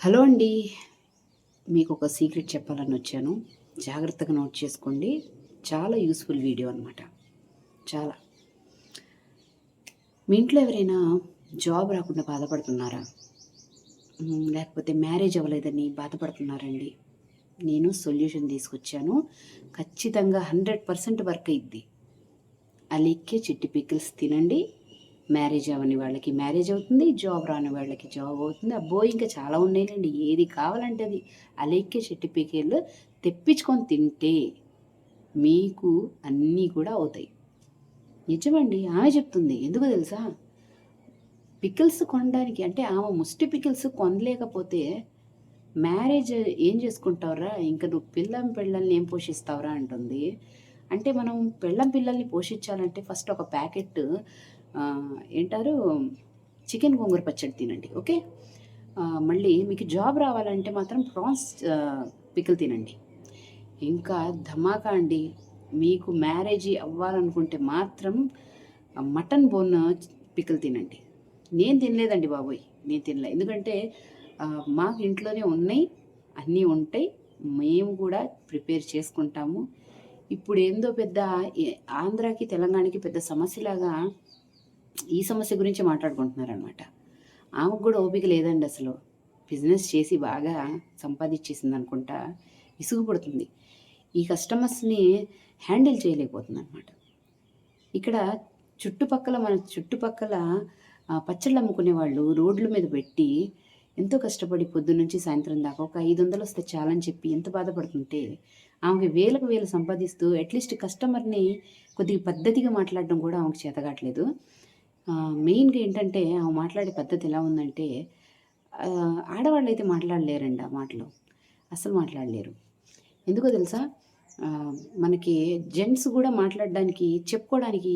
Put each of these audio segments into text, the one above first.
Hello అండి. మీకు ఒక సీక్రెట్ చెప్పాలని వచ్చాను జాగ్రత్తగా నోట్ చేసుకోండి. చాలా యూస్ఫుల్ వీడియో అనమాట చాలా. మీ ఇంట్లో ఎవరైనా జాబ్ రాకుండా బాధపడుతున్నారా? లేకపోతే మ్యారేజ్ అవ్వలేదని బాధపడుతున్నారండి. నేను సొల్యూషన్ తీసుకొచ్చాను. ఖచ్చితంగా హండ్రెడ్ పర్సెంట్ వర్క్ అయింది అలిక్కే చిట్టి పికిల్స్ తినండి. మ్యారేజ్ అవని వాళ్ళకి మ్యారేజ్ అవుతుంది జాబ్ రాని వాళ్ళకి జాబ్ అవుతుంది. అబ్బో ఇంకా చాలా ఉన్నాయిలేండి. ఏది కావాలంటే అది. అలెక్కే చెట్టు పికిల్ తెప్పించుకొని తింటే మీకు అన్నీ కూడా అవుతాయి. నిజమండి. ఆమె చెప్తుంది. ఎందుకు తెలుసా? పికిల్స్ కొనడానికి అంటే ఆమె ముష్టి పికిల్స్ కొనలేకపోతే మ్యారేజ్ ఏం చేసుకుంటావురా? ఇంకా నువ్వు పిల్లం పిల్లల్ని ఏం పోషిస్తావురా? అంటుంది. అంటే మనం పెళ్ళం పిల్లల్ని పోషించాలంటే ఫస్ట్ ఒక ప్యాకెట్ ఏంటారు? చికెన్ గోంగూర పచ్చడి తినండి ఓకే? మళ్ళీ మీకు జాబ్ రావాలంటే మాత్రం ప్రాన్స్ పికిల్ తినండి. ఇంకా ధమాకా అండి. మీకు మ్యారేజ్ అవ్వాలనుకుంటే మాత్రం మటన్ బోన్ పికిల్ తినండి. నేను తినలేదండి బాబోయ్ నేను తినలే. ఎందుకంటే మాకు ఇంట్లోనే ఉన్నాయి అన్నీ ఉంటాయి. మేము కూడా ప్రిపేర్ చేసుకుంటాము. ఇప్పుడు ఏందో పెద్ద ఆంధ్రాకి తెలంగాణకి పెద్ద సమస్యలాగా ఈ సమస్య గురించి మాట్లాడుకుంటున్నారనమాట ఆమెకు కూడా ఓపిక లేదండి అసలు. బిజినెస్ చేసి బాగా సంపాదించేసింది అనుకుంటా ఇసుగుపడుతుంది ఈ కస్టమర్స్ని హ్యాండిల్ చేయలేకపోతుంది అనమాట ఇక్కడ చుట్టుపక్కల మన చుట్టుపక్కల పచ్చళ్ళు అమ్ముకునే వాళ్ళు రోడ్ల మీద పెట్టి ఎంతో కష్టపడి పొద్దున్నుంచి సాయంత్రం దాకా ఒక ఐదు వందలు వస్తే చాలని చెప్పి ఎంత బాధపడుతుంటే ఆమెకి వేలకు వేలు సంపాదిస్తూ అట్లీస్ట్ కస్టమర్ని కొద్దిగా పద్ధతిగా మాట్లాడడం కూడా ఆమెకు చేతగాట్లేదు. మెయిన్గా ఏంటంటే ఆమె మాట్లాడే పద్ధతి ఎలా ఉందంటే ఆడవాళ్ళు అయితే మాట్లాడలేరండి ఆ మాటలు. అసలు మాట్లాడలేరు. ఎందుకో తెలుసా? మనకి జెంట్స్ కూడా మాట్లాడడానికి చెప్పుకోవడానికి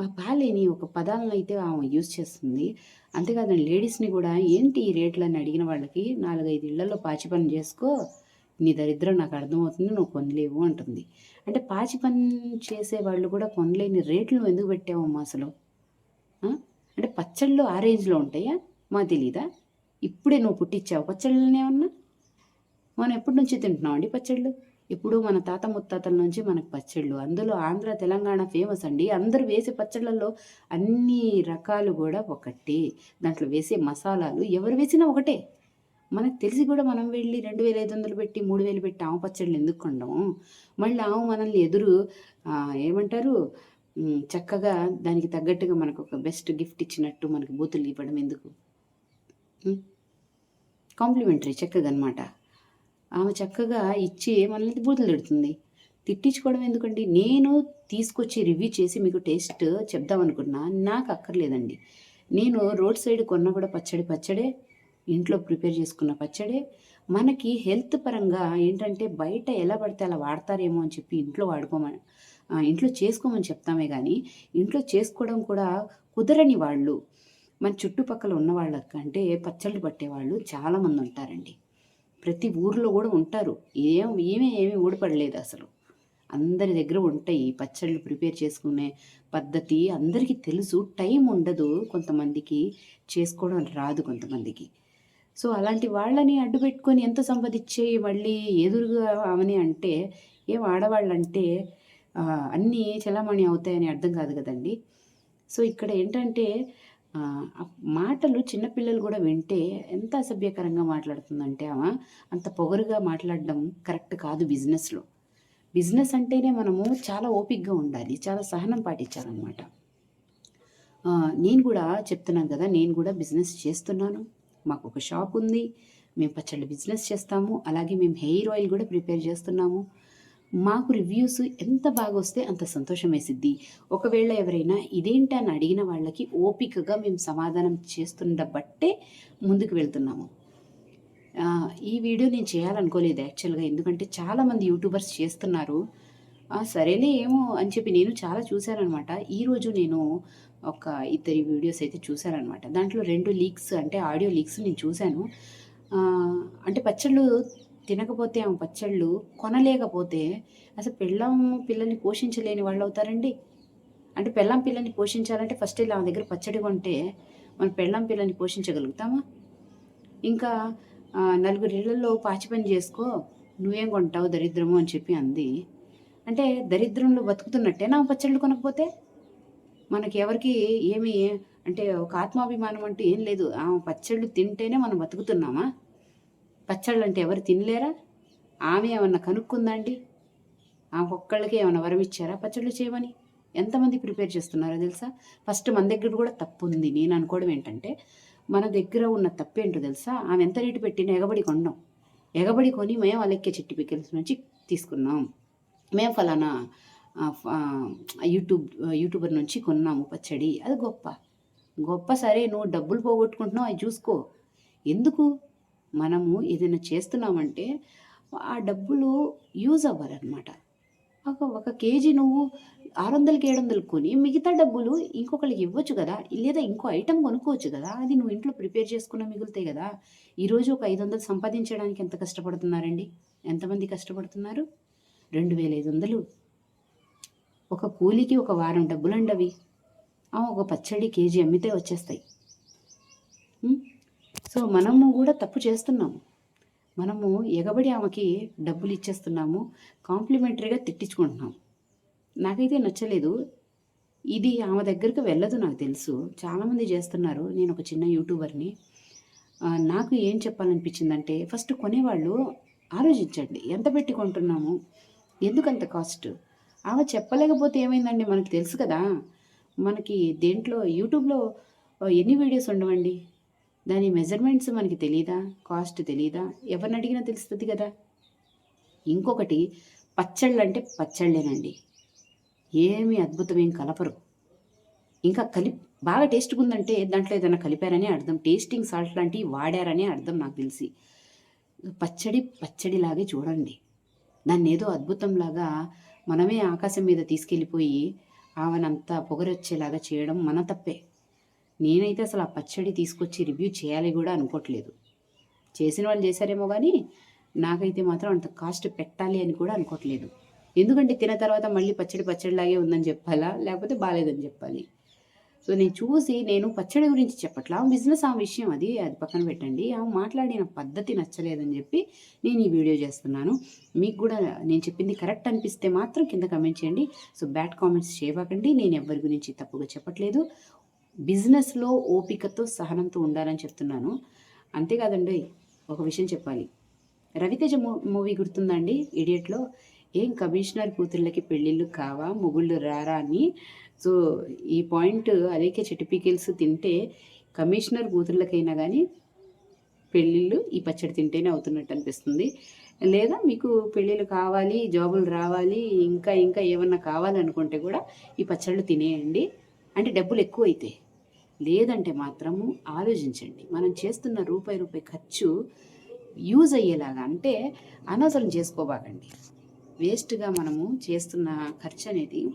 బాగాలేని బాలేని ఒక పదాలను అయితే ఆమె యూజ్ చేస్తుంది. అంతేకాదండి లేడీస్ని కూడా ఏంటి ఈ రేట్లని అడిగిన వాళ్ళకి నాలుగైదు ఇళ్ళలో పాచి పని చేసుకో నీ దరిద్రం నాకు అర్థమవుతుంది నువ్వు కొనలేవు అంటుంది. అంటే పాచి పని చేసే వాళ్ళు కూడా కొనలేని రేట్లు నువ్వు ఎందుకు పెట్టావమ్మా అసలు? అంటే పచ్చళ్ళు ఆ రేంజ్లో ఉంటాయా? మా తెలీదా? ఇప్పుడే నువ్వు పుట్టించావు పచ్చళ్ళనే ఉన్నా మనం ఎప్పటి నుంచి తింటున్నాం అండి పచ్చళ్ళు? ఇప్పుడు మన తాత ముత్తాతల నుంచి మనకు పచ్చళ్ళు. అందులో ఆంధ్ర తెలంగాణ ఫేమస్ అండి. అందరూ వేసే పచ్చళ్ళల్లో అన్ని రకాలు కూడా ఒకటే. దాంట్లో వేసే మసాలాలు ఎవరు వేసినా ఒకటే. మనకు తెలిసి కూడా మనం వెళ్ళి రెండు వేల ఐదు వందలు పెట్టి మూడు వేలు పెట్టి ఆవు పచ్చళ్ళు ఎందుకు కొండం మళ్ళీ ఆవు మనల్ని ఎదురు ఏమంటారు? చక్కగా దానికి తగ్గట్టుగా మనకు ఒక బెస్ట్ గిఫ్ట్ ఇచ్చినట్టు మనకు బూతులు ఇవ్వడం ఎందుకు? కాంప్లిమెంటరీ చక్కగా అనమాట ఆమె చక్కగా ఇచ్చి మనల్ని బూతులు తిడుతుంది. తిట్టించుకోవడం ఎందుకండి? నేను తీసుకొచ్చి రివ్యూ చేసి మీకు టేస్ట్ చెప్దామనుకున్నా నాకు అక్కర్లేదండి. నేను రోడ్ సైడ్ కొన్న కూడా పచ్చడి పచ్చడే ఇంట్లో ప్రిపేర్ చేసుకున్న పచ్చడే. మనకి హెల్త్ పరంగా ఏంటంటే బయట ఎలా పడితే అలా వాడతారేమో అని చెప్పి ఇంట్లో వాడుకోమని ఇంట్లో చేసుకోమని చెప్తామే కానీ ఇంట్లో చేసుకోవడం కూడా కుదరని వాళ్ళు మన చుట్టుపక్కల ఉన్న వాళ్ళకంటే పచ్చళ్ళు పట్టేవాళ్ళు చాలామంది ఉంటారండి. ప్రతి ఊర్లో కూడా ఉంటారు. ఏం ఏమీ ఏమీ ఊడిపడలేదు అసలు. అందరి దగ్గర ఉంటాయి పచ్చళ్ళు ప్రిపేర్ చేసుకునే పద్ధతి. అందరికీ తెలుసు టైం ఉండదు కొంతమందికి చేసుకోవడం రాదు కొంతమందికి. సో అలాంటి వాళ్ళని అడ్డు పెట్టుకొని ఎంత సంపాదించే మళ్ళీ ఎదురుగా అవని అంటే ఏం ఆడవాళ్ళంటే అన్నీ చెలామణి అవుతాయని అర్థం కాదు కదండి. సో ఇక్కడ ఏంటంటే మాటలు చిన్నపిల్లలు కూడా వింటే ఎంత అసభ్యకరంగా మాట్లాడుతుందంటే ఆమె అంత పొగరుగా మాట్లాడడం కరెక్ట్ కాదు బిజినెస్లో. బిజినెస్ అంటేనే మనము చాలా ఓపిక్గా ఉండాలి చాలా సహనం పాటించాలన్నమాట. నేను కూడా చెప్తున్నాను కదా నేను కూడా బిజినెస్ చేస్తున్నాను. మాకు ఒక షాప్ ఉంది మేము పచ్చళ్ళ బిజినెస్ చేస్తాము అలాగే మేము హెయిర్ ఆయిల్ కూడా ప్రిపేర్ చేస్తున్నాము. మాకు రివ్యూస్ ఎంత బాగా వస్తే అంత సంతోషం వేసిద్ది ఒకవేళ ఎవరైనా ఇదేంటి అని అడిగిన వాళ్ళకి ఓపికగా మేము సమాధానం చేస్తుండబట్టే ముందుకు వెళ్తున్నాము. ఈ వీడియో నేను చేయాలనుకోలేదు యాక్చువల్గా. ఎందుకంటే చాలామంది యూట్యూబర్స్ చేస్తున్నారు. సరేలే ఏమో అని చెప్పి నేను చాలా చూశానమాట ఈరోజు నేను ఒక ఇద్దరి వీడియోస్ అయితే చూశానమాట దాంట్లో రెండు లీక్స్ అంటే ఆడియో లీక్స్ నేను చూశాను. అంటే పచ్చళ్ళు తినకపోతే ఆమె పచ్చళ్ళు కొనలేకపోతే అసలు పెళ్ళం పిల్లల్ని పోషించలేని వాళ్ళు అవుతారండి అంటే పెళ్ళం పిల్లల్ని పోషించాలంటే ఫస్ట్ ఇలా ఆమె దగ్గర పచ్చడి కొంటే మన పెళ్ళం పిల్లల్ని పోషించగలుగుతామా? ఇంకా నలుగురు ఇళ్ళలో పాచి పని చేసుకో నువ్వేం కొంటావు దరిద్రము అని చెప్పి అంది. అంటే దరిద్రంలో బతుకుతున్నట్టే నా పచ్చళ్ళు కొనకపోతే? మనకి ఎవరికి ఏమి? అంటే ఒక ఆత్మాభిమానం అంటూ ఏం లేదు. ఆ పచ్చళ్ళు తింటేనే మనం బతుకుతున్నామా? పచ్చళ్ళు అంటే ఎవరు తినలేరా? ఆమె ఏమన్నా కనుక్కుందండి? ఆమె ఒక్కళ్ళకి ఏమైనా వరం ఇచ్చారా పచ్చళ్ళు చేయమని? ఎంతమంది ప్రిపేర్ చేస్తున్నారో తెలుసా? ఫస్ట్ మన దగ్గర కూడా తప్పు ఉంది నేను అనుకోవడం ఏంటంటే మన దగ్గర ఉన్న తప్పేంటో తెలుసా? ఆమె ఎంత రేటు పెట్టినా ఎగబడి కొన్నాం ఎగబడి కొని మేము అలెక్కే చెట్టు పికిల్స్ నుంచి తీసుకున్నాం. మేము ఫలానా యూట్యూబ్ యూట్యూబర్ నుంచి కొన్నాము పచ్చడి. అది గొప్ప. గొప్ప సరే నువ్వు డబ్బులు పోగొట్టుకుంటున్నావు అవి చూసుకో. ఎందుకు? మనము ఏదైనా చేస్తున్నామంటే ఆ డబ్బులు యూజ్ అవ్వాలన్నమాట. ఒక ఒక కేజీ నువ్వు ఆరు వందలకి ఏడు వందలు కొని మిగతా డబ్బులు ఇంకొకరికి ఇవ్వచ్చు కదా లేదా ఇంకో ఐటెం కొనుక్కోవచ్చు కదా అది నువ్వు ఇంట్లో ప్రిపేర్ చేసుకున్న మిగులుతాయి కదా ఈరోజు ఒక ఐదు వందలు సంపాదించడానికి ఎంత కష్టపడుతున్నారండి? ఎంతమంది కష్టపడుతున్నారు? రెండు వేల ఐదు వందలు. ఒక కూలికి ఒక వారం డబ్బులండి అవి ఒక పచ్చడి కేజీ అమ్మితే వచ్చేస్తాయి. సో మనము కూడా తప్పు చేస్తున్నాము. మనము ఎగబడి ఆమెకి డబ్బులు ఇచ్చేస్తున్నాము కాంప్లిమెంటరీగా తిట్టించుకుంటున్నాం నాకైతే నచ్చలేదు. ఇది ఆమె దగ్గరికి వెళ్ళదు నాకు తెలుసు. చాలామంది చేస్తున్నారు. నేను ఒక చిన్న యూట్యూబర్ని. నాకు ఏం చెప్పాలనిపించిందంటే ఫస్ట్ కొనేవాళ్ళు ఆలోచించండి. ఎంత పెట్టి కొంటున్నాము? ఎందుకంత కాస్ట్? ఆమె చెప్పలేకపోతే ఏమైందండి? మనకు తెలుసు కదా. మనకి దేంట్లో యూట్యూబ్లో ఎన్ని వీడియోస్ ఉండవండి? దాని మెజర్మెంట్స్ మనకి తెలియదా కాస్ట్ తెలియదా ఎవరిని అడిగినా తెలుస్తుంది కదా. ఇంకొకటి పచ్చళ్ళు అంటే పచ్చళ్ళేనండి. ఏమి అద్భుతం ఏం కలపరు. ఇంకా కలి బాగా టేస్ట్గా ఉందంటే దాంట్లో ఏదైనా కలిపారని అర్థం. టేస్టింగ్ సాల్ట్ లాంటివి వాడారని అర్థం నాకు తెలిసి. పచ్చడి పచ్చడిలాగే చూడండి. దాన్ని ఏదో అద్భుతంలాగా మనమే ఆకాశం మీద తీసుకెళ్ళిపోయి ఆవనంతా పొగరొచ్చేలాగా చేయడం మన తప్పే. నేనైతే అసలు ఆ పచ్చడి తీసుకొచ్చి రివ్యూ చేయాలి కూడా అనుకోవట్లేదు చేసిన వాళ్ళు చేశారేమో కానీ నాకైతే మాత్రం అంత కాస్ట్ పెట్టాలి అని కూడా అనుకోవట్లేదు ఎందుకంటే తిన్న తర్వాత మళ్ళీ పచ్చడి పచ్చడిలాగే ఉందని చెప్పాలా? లేకపోతే బాగాలేదని చెప్పాలి. సో నేను చూసి నేను పచ్చడి గురించి చెప్పట్లా? బిజినెస్ ఆ విషయం అది అది పక్కన పెట్టండి. ఆ మాట్లాడిన పద్ధతి నచ్చలేదని చెప్పి నేను ఈ వీడియో చేస్తున్నాను. మీకు కూడా నేను చెప్పింది కరెక్ట్ అనిపిస్తే మాత్రం కింద కమెంట్ చేయండి. సో బ్యాడ్ కామెంట్స్ చేయబాకండి. నేను ఎవరి గురించి తప్పుగా చెప్పట్లేదు. బిజినెస్లో ఓపికతో సహనంతో ఉండాలని చెప్తున్నాను. అంతేకాదండి ఒక విషయం చెప్పాలి. రవితేజ మూ మూవీ గుర్తుందండి? ఇడియట్లో ఏం కమిషనర్ కూతుళ్ళకి పెళ్ళిళ్ళు కావా మొగుళ్ళు రారా అని. సో ఈ పాయింట్ అదేకే చెట్టుపికిల్స్ తింటే కమిషనర్ కూతుళ్ళకైనా కానీ పెళ్ళిళ్ళు ఈ పచ్చడి తింటేనే అవుతున్నట్టు అనిపిస్తుంది. లేదా మీకు పెళ్ళిళ్ళు కావాలి జాబులు రావాలి ఇంకా ఇంకా ఏమన్నా కావాలనుకుంటే కూడా ఈ పచ్చళ్ళు తినేయండి. అంటే డబ్బులు ఎక్కువ అవుతాయి లేదంటే మాత్రము ఆలోచించండి. మనం చేస్తున్న రూపాయి రూపాయి ఖర్చు యూజ్ అయ్యేలాగా అంటే అనవసరం చేసుకోబాకండి. వేస్ట్గా మనము చేస్తున్న ఖర్చు అనేది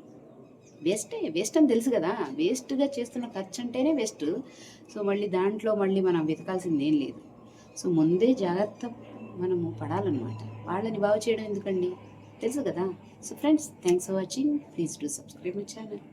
వేస్టే వేస్ట్ అని తెలుసు కదా. వేస్ట్గా చేస్తున్న ఖర్చు అంటేనే వేస్ట్. సో మళ్ళీ దాంట్లో మళ్ళీ మనం వెతకాల్సింది ఏం లేదు. సో ముందే జాగ్రత్త మనము పడాలన్నమాట. వాళ్ళని బాగు చేయడం ఎందుకండి? తెలుసు కదా. So friends thanks for watching. Please to subscribe my channel.